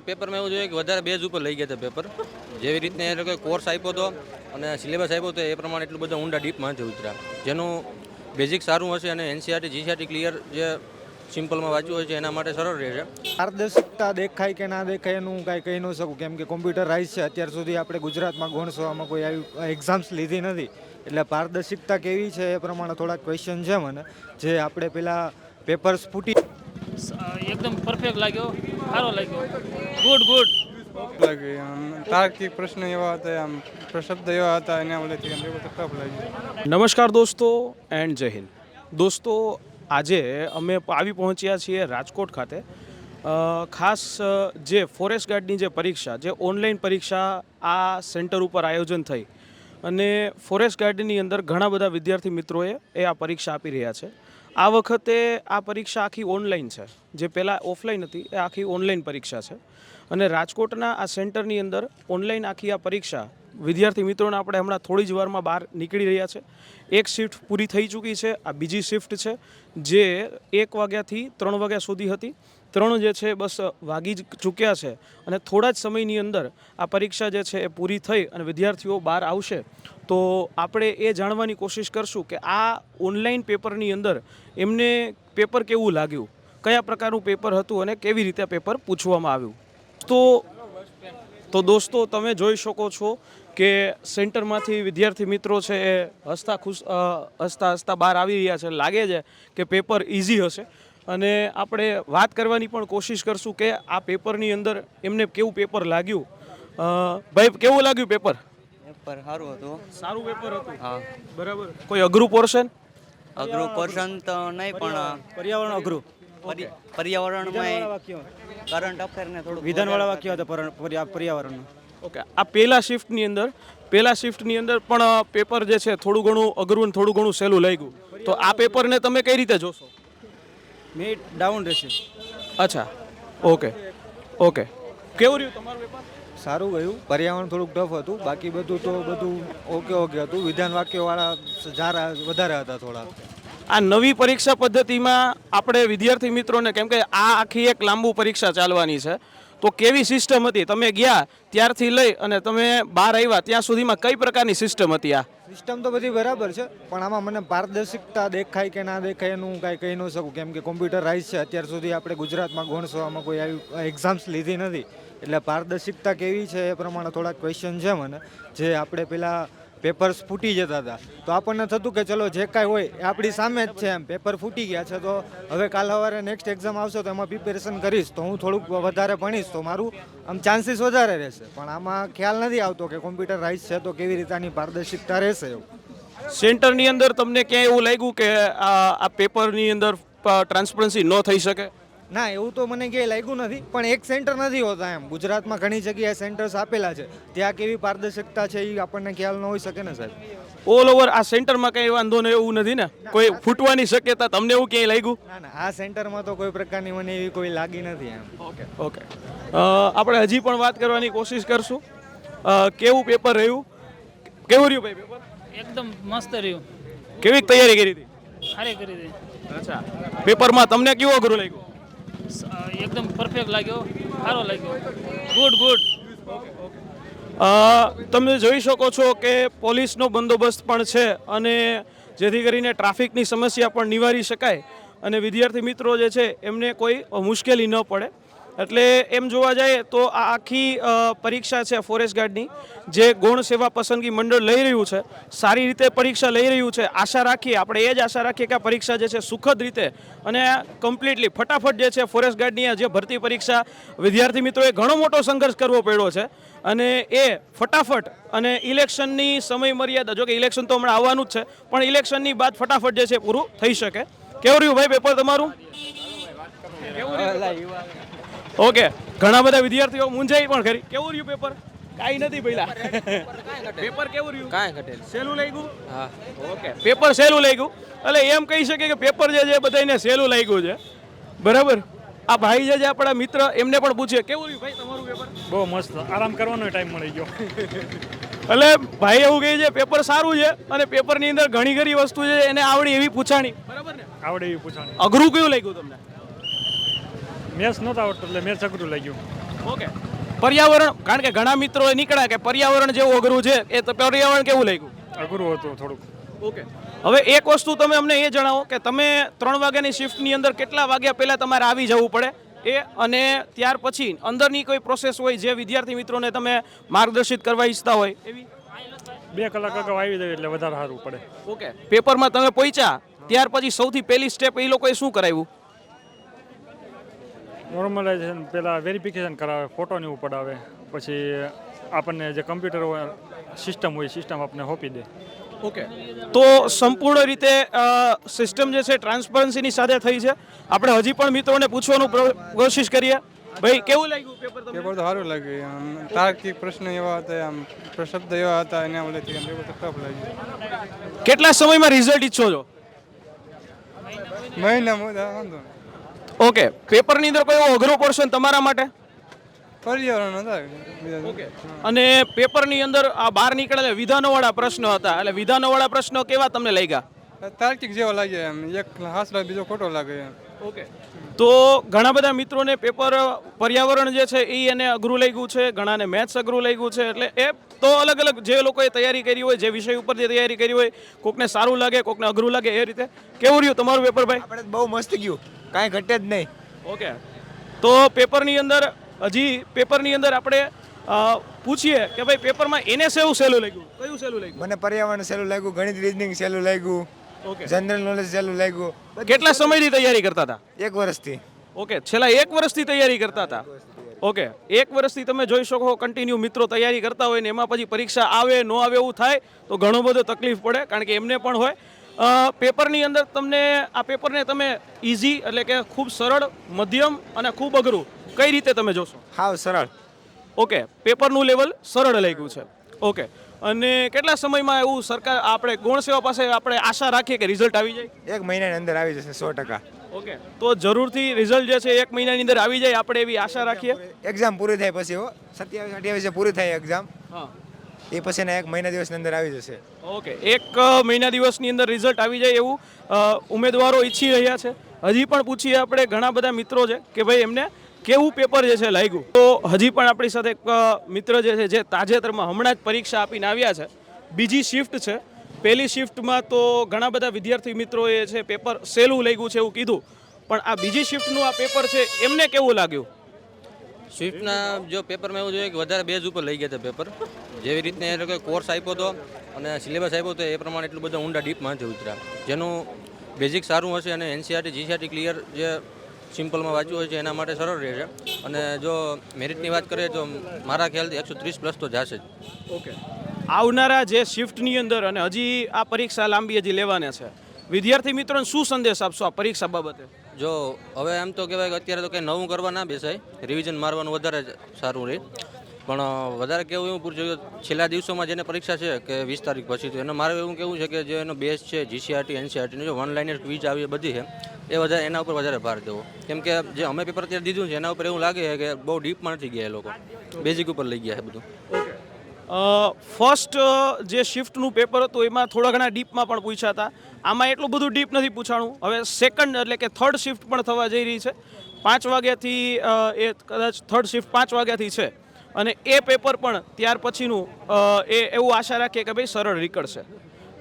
પેપરમાં એવું જોઈએ કે વધારે બેઝ ઉપર લઈ ગયા હતા પેપર જેવી રીતને એ લોકોએ કોર્સ આપ્યો હતો અને સિલેબસ આપ્યો હતો એ પ્રમાણે એટલું બધું ઊંડા ડીપમાં નથી ઉતર્યા. જેનું બેઝિક સારું હશે અને એનસીઆરટી જીસીઆરટી ક્લિયર જે સિમ્પલમાં વાંચ્યું હોય છે, એના માટે સરળ રહેશે પારદર્શકતા દેખાય કે ના દેખાય એનું કાંઈ કહી ન શકું. કેમ કે કોમ્પ્યુટરાઇઝ છે. અત્યાર સુધી આપણે ગુજરાતમાં ગૌણસેવામાં કોઈ આવી એક્ઝામ્સ લીધી નથી. એટલે પારદર્શિકતા કેવી છે એ પ્રમાણે થોડાક ક્વેશ્ચન છે મને. જે આપણે પેલા પેપર્સ ફૂટી એકદમ પરફેક્ટ લાગ્યો. સારો લાગ્યો. ગુડ ગુડ લાગી આમ તાર્કિક પ્રશ્ન એવા હતા આમ પ્રશબ્દ એવા હતા એના વડેથી આમ એવું ટફ લાગ્યું. નમસ્કાર દોસ્તો એન્ડ જય હિન્દ. દોસ્તો આજે અમે આવી પહોંચ્યા છીએ રાજકોટ ખાતે. ખાસ જે ફોરેસ્ટ ગાર્ડની જે પરીક્ષા જે ઓનલાઈન પરીક્ષા આ સેન્ટર ઉપર આયોજન થઈ અને ફોરેસ્ટ ગાર્ડની અંદર ઘણા બધા વિદ્યાર્થી મિત્રોએ એ આ પરીક્ષા આપી રહ્યા છે. આ વખતે આ પરીક્ષા આખી ઓનલાઈન છે. જે પહેલાં ઓફલાઈન હતી, એ આખી ઓનલાઈન પરીક્ષા છે. અને રાજકોટના આ સેન્ટરની અંદર ઓનલાઈન આખી આ પરીક્ષા વિદ્યાર્થી મિત્રોને આપણે હમણાં થોડી જ વારમાં બહાર નીકળી રહ્યા છે. એક શિફ્ટ પૂરી થઈ ચૂકી છે, આ બીજી શિફ્ટ છે, જે એક વાગ્યાથી ત્રણ વાગ્યા સુધી હતી. ત્રણ જે છે બસ વાગી જ ચૂક્યા છે અને થોડા જ સમયની અંદર આ પરીક્ષા જે છે એ પૂરી થઈ અને વિદ્યાર્થીઓ બહાર આવશે. તો આપણે એ જાણવાની કોશિશ કરશું કે આ ઓનલાઈન પેપરની અંદર એમને પેપર કેવું લાગ્યું? કયા પ્રકારનું પેપર હતું અને કેવી રીતે પેપર પૂછવામાં આવ્યું? તો તો દોસ્તો તમે જોઈ શકો છો કે સેન્ટરમાંથી વિદ્યાર્થી મિત્રો છે એ હસતા ખુશ હસતા હસતા બહાર આવી રહ્યા છે. લાગે છે કે પેપર ઇઝી હશે. અને આપણે વાત કરવાની પણ કોશિશ કરશું કે આ પેપરની અંદર એમને કેવું પેપર લાગ્યું? ભાઈ કેવું લાગ્યું પેપર? પેપર સારું હતું. સારું પેપર હતું? હા. બરાબર. કોઈ અઘરું પોર્શન અઘરું પોર્શન તો નહીં પણ પર્યાવરણ અઘરું. પર્ય- પર્યાવરણમાં કરંટ અફેર ને થોડું વિધાનવાળા વાક્ય હતા પર્યાવરણ ઓકે આ પહેલા શિફ્ટની અંદર પહેલા શિફ્ટની અંદર પણ પેપર જે છે થોડું ઘણું અઘરું ને થોડું ઘણું સહેલું લાગ્યું. તો આ પેપરને તમે કઈ રીતે જોશો? મીટ ડાઉન રહેશે. અચ્છા. ઓકે ઓકે કેવું રહ્યું તમારું વેપાર? સારું ગયું. પર્યાવરણ થોડુંક ટફ હતું. બાકી બધું તો બધું ઓકે ઓકે હતું. વિધાન વાક્યવાળા જારા વધારે હતા થોડા. આ નવી પરીક્ષા પદ્ધતિમાં આપણે વિદ્યાર્થી મિત્રોને કેમ કે આ આખી એક લાંબુ પરીક્ષા ચાલવાની છે. તો કેવી સિસ્ટમ હતી? તમે ગયા ત્યારથી લઈ અને તમે બહાર આવ્યા ત્યાં સુધીમાં કઈ પ્રકારની સિસ્ટમ હતી આ? સિસ્ટમ તો બધી બરાબર છે, પણ આમાં મને પારદર્શિકતા દેખાય કે ના દેખાય એનું કાંઈ કહી ન શકું. કેમ કે કોમ્પ્યુટરાઇઝ છે, અત્યાર સુધી આપણે ગુજરાતમાં ગૌણસેવામાં કોઈ આવી એક્ઝામ્સ લીધી નથી. એટલે પારદર્શિકતા કેવી છે એ પ્રમાણે થોડાક ક્વેશ્ચન છે મને. જે આપણે પેલા પેપર્સ ફૂટી જતા હતા. તો આપણને થતું કે ચલો જે કાંઈ હોય એ આપણી સામે જ છે એમ. પેપર ફૂટી ગયા છે, તો હવે કાલ સવારે નેક્સ્ટ એક્ઝામ આવશે તો એમાં પ્રિપેરેશન કરીશ. તો હું થોડુંક વધારે ભણીશ, તો મારું આમ ચાન્સીસ વધારે રહેશે. પણ આમાં ખ્યાલ નથી આવતો કે કોમ્પ્યુટરાઇઝ છે તો કેવી રીતે આની પારદર્શિકતા રહેશે એવું. સેન્ટરની અંદર તમને ક્યાંય એવું લાગ્યું કે આ પેપરની અંદર ટ્રાન્સપરન્સી ન થઈ શકે? ના એવું તો મને ક્યાંય લાગ્યું નથી પણ એક સેન્ટર નથી હોતા એમ. ગુજરાતમાં ઘણી જગ્યાએ સેન્ટર્સ આપેલા છે. ત્યાં કેવી પારદર્શકતા છે એ આપણને ખ્યાલ ન હોઈ શકે ને સાહેબ. ઓલ ઓવર આ સેન્ટરમાં કંઈ વાંધો ને એવું નથી ને? કોઈ ફૂટવાની શક્યતા તમને એવું ક્યાંય લાગ્યું? ના ના આ સેન્ટરમાં તો કોઈ પ્રકારની મને એવી કોઈ લાગી નથી એમ. ઓકે ઓકે આપણે હજી પણ વાત કરવાની કોશિશ કરશું. કેવું પેપર રહ્યું? કેવું રહ્યું ભાઈ પેપર એકદમ મસ્ત રહ્યું. કેવી તૈયારી કરી હતી? સારી કરી હતી. અચ્છા. પેપરમાં તમને કેવું અઘરું લાગ્યું? એકદમ પરફેક્ટ લાગ્યો. સારો લાગ્યો. ગુડ ગુડ તમે જોઈ શકો છો કે પોલીસનો બંદોબસ્ત પણ છે અને જેથી કરીને ટ્રાફિકની સમસ્યા પણ નિવારી શકાય. અને વિદ્યાર્થી મિત્રો જે છે, એમને કોઈ મુશ્કેલી ન પડે. એટલે એમ જોવા જઈએ તો આ આખી પરીક્ષા છે ફોરેસ્ટ ગાર્ડની જે ગૌણ સેવા પસંદગી મંડળ લઈ રહ્યું છે, સારી રીતે પરીક્ષા લઈ રહ્યું છે. આશા રાખીએ, આપણે એ જ આશા રાખીએ કે આ પરીક્ષા જે છે સુખદ રીતે અને કમ્પ્લીટલી ફટાફટ જે છે ફોરેસ્ટ ગાર્ડની જે ભરતી પરીક્ષા, વિદ્યાર્થી મિત્રોએ ઘણો મોટો સંઘર્ષ કરવો પડ્યો છે અને એ ફટાફટ અને ઇલેક્શનની સમય મર્યાદા જો કે ઇલેક્શન તો હમણાં આવવાનું જ છે, પણ ઇલેક્શનની બાદ ફટાફટ જે છે પૂરું થઈ શકે. કેવું રહ્યું ભાઈ પેપર તમારું? ઓકે ઘણા બધા વિદ્યાર્થીઓ મૂંઝાઈ પણ ખરી કેવું રહ્યું પેપર કાંઈ નથી પેલા પેપર કેવું રહ્યું? કાંઈ ઘટેલ સહેલું લાગ્યું હા. ઓકે. પેપર સહેલું લાગ્યું એટલે એમ કહી શકીએ કે પેપર જે છે બધાને સહેલું લાગ્યું છે. બરાબર? આ ભાઈ જે છે આપણા મિત્ર એમને પણ પૂછીએ. કેવું રહ્યું ભાઈ તમારું પેપર બહુ મસ્ત. આરામ કરવાનો ટાઈમ મળી ગયો. એટલે ભાઈ એવું કહે છે પેપર સારું છે અને પેપરની અંદર ઘણી ઘણી વસ્તુ છે એને આવડી એવી પૂછાણી. બરાબર ને? આવડે એવી પૂછાણી. અઘરું કયું લાગ્યું તમને? મેથ્સ નહોતા આવડતું એટલે મેથ્સ અઘરું લાગ્યું. ઓકે. પર્યાવરણ કારણ કે ઘણા મિત્રો નીકળ્યા કે પર્યાવરણ જેવું અઘરું છે એ તો પર્યાવરણ કેવું લાગ્યું? અઘરું હતું થોડુંક. ઓકે. હવે એક વસ્તુ તમે અમને એ જણાવો કે તમે ત્રણ વાગ્યાની શિફ્ટની અંદર કેટલા વાગ્યા પહેલાં તમારે આવી જવું પડે? એ અને ત્યાર પછી અંદરની કોઈ પ્રોસેસ હોય જે વિદ્યાર્થી મિત્રોને તમે માર્ગદર્શિત કરવા ઈચ્છતા હોય એવી? બે કલાક અગાઉ આવી જાય એટલે વધારે સારું પડે. ઓકે. પેપરમાં તમે પહોંચ્યા ત્યાર પછી સૌથી પહેલી સ્ટેપ એ લોકોએ શું કરાવ્યું? નોર્મલાઇઝેશન પહેલાં વેરિફિકેશન કરાવે ફોટોને એવું પડાવે. પછી આપણને જે કમ્પ્યુટર હોય સિસ્ટમ હોય સિસ્ટમ આપણને હોપી દે. ઓકે તો સંપૂર્ણ રીતે સિસ્ટમ જે છે ટ્રાન્સપરન્સીની સાથે થઈ છે. આપણે હજી પણ મિત્રોને પૂછવાનું કોશિશ કરીએ. ભાઈ કેવું લાગ્યું પેપર તમને? પેપર તો સારું લાગ્યું. આમ તાર્કિક પ્રશ્ન એવા હતા આમ શબ્દ એવા હતા એના વડેથી આમ પેપર તો ટફ લાગ્યું. કેટલા સમયમાં રિઝલ્ટ ઈચ્છો છો? મહિના વાંધો નહીં. ઓકે પેપરની અંદર કોઈ એવો અઘરો પોર્શન તમારા માટે? પર્યાવરણ હતા ઓકે અને પેપરની અંદર આ બહાર નીકળેલા વિધાનોવાળા પ્રશ્નો હતા. એટલે વિધાનોવાળા પ્રશ્નો કેવા તમને લાગ્યા? તાર્કિક જેવા લાગ્યા એમ. એક હાસલા બીજો ખોટો લાગે એમ. ઓકે તો ઘણા બધા મિત્રોને પેપર પર્યાવરણ જે છે એ એને અઘરું લાગ્યું છે ઘણાને મેથ્સ અઘરું લાગ્યું છે. એટલે એ તો અલગ અલગ જે લોકોએ તૈયારી કરી હોય જે વિષય ઉપર જે તૈયારી કરી હોય કોકને સારું લાગે કોકને અઘરું લાગે એ રીતે. કેવું રહ્યું તમારું પેપર ભાઈ? આપણે બહુ મસ્ત ગયું. કાંઈ ઘટે જ નહીં. ઓકે. તો પેપરની અંદર હજી પેપરની અંદર આપણે પૂછીએ કે ભાઈ પેપરમાં એને સેવું સહેલું લાગ્યું? કયું સહેલું લાગ્યું? મને પર્યાવરણ સહેલું લાગ્યું ગણિત રીઝનિંગ સહેલું લાગ્યું ઓકે. જનરલ નોલેજ સહેલું લાગ્યું. કેટલા સમયથી તૈયારી કરતા હતા? એક વર્ષથી. ઓકે છેલ્લા એક વર્ષથી તૈયારી કરતા હતા? ઓકે એક વર્ષથી તમે જોઈ શકો કન્ટિન્યુ મિત્રો તૈયારી કરતા હોય ને એમાં પછી પરીક્ષા આવે ન આવે એવું થાય તો ઘણો બધો તકલીફ પડે કારણ કે એમને પણ હોય. પેપરની અંદર તમને આ પેપરને તમે ઇઝી એટલે કે ખૂબ સરળ મધ્યમ અને ખૂબ અઘરું કઈ રીતે તમે જોશો? હાવ સરળ. ઓકે પેપરનું લેવલ સરળ લાગ્યું છે. ઓકે અને કેટલા સમયમાં એવું સરકાર આપણે ગૌણ સેવા પાસે આપણે આશા રાખીએ કે રિઝલ્ટ આવી જાય? એક મહિનાની અંદર આવી જશે સો ટકા. ઓકે તો જરૂરથી રિઝલ્ટ જે છે એક મહિનાની અંદર આવી જાય આપણે એવી આશા રાખીએ? એક્ઝામ પૂરી થાય પછી હો. સત્યાવીસ અઠ્યાવીસે પૂરી થાય એક્ઝામ હા. એ પછી એના એક મહિના દિવસની અંદર આવી જશે. ઓકે, એક મહિના દિવસની અંદર રિઝલ્ટ આવી જાય એવું ઉમેદવારો ઈચ્છી રહ્યા છે. હજી પણ પૂછીએ આપણે ઘણા બધા મિત્રો છે કે ભાઈ એમને કેવું પેપર જે છે લાગ્યું? તો હજી પણ આપણી સાથે એક મિત્ર જે છે જે તાજેતરમાં હમણાં જ પરીક્ષા આપીને આવ્યા છે. બીજી શિફ્ટ છે. પહેલી શિફ્ટમાં તો ઘણા બધા વિદ્યાર્થી મિત્રોએ છે પેપર સહેલું લાગ્યું છે એવું કીધું. પણ આ બીજી શિફ્ટનું આ પેપર છે, એમને કેવું લાગ્યું? સ્વિફ્ટના જો પેપરમાં એવું જોઈએ કે વધારે બેઝ ઉપર લઈ ગયા હતા પેપર. જેવી રીતને એ લોકોએ કોર્સ આપ્યો હતો અને સિલેબસ આપ્યો હતો એ પ્રમાણે એટલું બધું ઊંડા ડીપમાં નથી ઉતર્યા. જેનું બેઝિક સારું હશે અને એનસીઆરટી, જીસીઆરટી ક્લિયર જે સિમ્પલમાં વાંચ્યું હોય છે એના માટે સરળ રહેશે અને જો મેરિટની વાત કરીએ તો મારા ખ્યાલથી એકસો ત્રીસ પ્લસ તો જશે જ. ઓકે. આવનારા જે શિફ્ટની અંદર અને હજી આ પરીક્ષા લાંબી હજી લેવાના છે. વિદ્યાર્થી મિત્રોને શું સંદેશ આપશો આ પરીક્ષા બાબતે? જો, હવે એમ તો કહેવાય કે અત્યારે તો કંઈ નવું કરવા ના બેસાય. રિવિઝન મારવાનું વધારે સારું રહે. પણ વધારે કેવું એવું પૂછ્યું કે છેલ્લા દિવસોમાં જેને પરીક્ષા છે કે વીસ તારીખ પછી, તો એને મારે એવું કેવું છે કે જે એનો બેસ છે જીસીઆરટી એનસીઆરટીની જો વન લાઇનર ક્વિઝ આવી બધી છે, એ વધારે, એના ઉપર વધારે ભાર દેવો. કેમ કે જે અમે પેપર અત્યારે દીધું છે, એના ઉપર એવું લાગે છે કે બહુ ડીપમાં નથી ગયા એ લોકો. બેઝિક ઉપર લઈ ગયા છે બધું. ફર્સ્ટ જે શિફ્ટનું પેપર હતું, એમાં થોડા ઘણા ડીપમાં પણ પૂછ્યા હતા. આમાં એટલું બધું ડીપ નથી પૂછાણું. હવે સેકન્ડ એટલે કે થર્ડ શિફ્ટ પણ થવા જઈ રહી છે. પાંચ વાગ્યાથી એ કદાચ થર્ડ શિફ્ટ પાંચ વાગ્યાથી છે. અને એ પેપર પણ ત્યાર પછીનું એ એવું આશા રાખીએ કે ભાઈ સરળ નીકળશે.